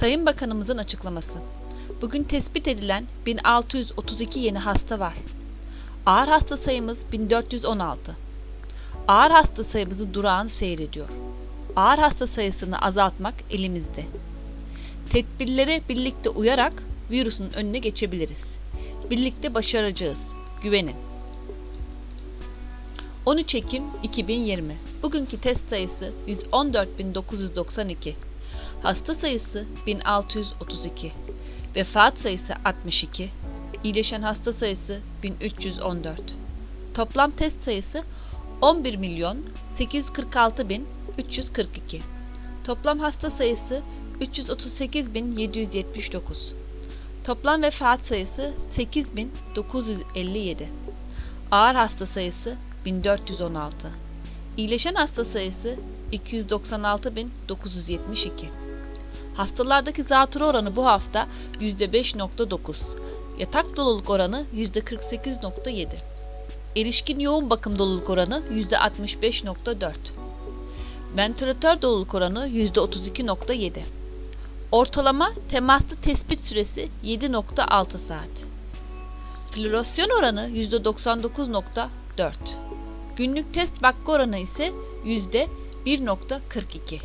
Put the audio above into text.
Sayın Bakanımızın açıklaması. Bugün tespit edilen 1632 yeni hasta var. Ağır hasta sayımız 1416. Ağır hasta sayımızı durağan seyrediyor. Ağır hasta sayısını azaltmak elimizde. Tedbirlere birlikte uyarak virüsün önüne geçebiliriz. Birlikte başaracağız. Güvenin. 13 Ekim 2020. Bugünkü test sayısı 114.992. Hasta sayısı 1632. Vefat sayısı 62. İyileşen hasta sayısı 1314. Toplam test sayısı 11 milyon 846 bin 342. Toplam hasta sayısı 338 bin 779. Toplam vefat sayısı 8957. Ağır hasta sayısı 1416. İyileşen hasta sayısı 296.972. Hastalardaki zatürre oranı bu hafta %5.9. Yatak doluluk oranı %48.7. Erişkin yoğun bakım doluluk oranı %65.4. Ventilatör doluluk oranı %32.7. Ortalama temaslı tespit süresi 7.6 saat. Florasyon oranı %99.4. Günlük test vakti oranı ise %1.42.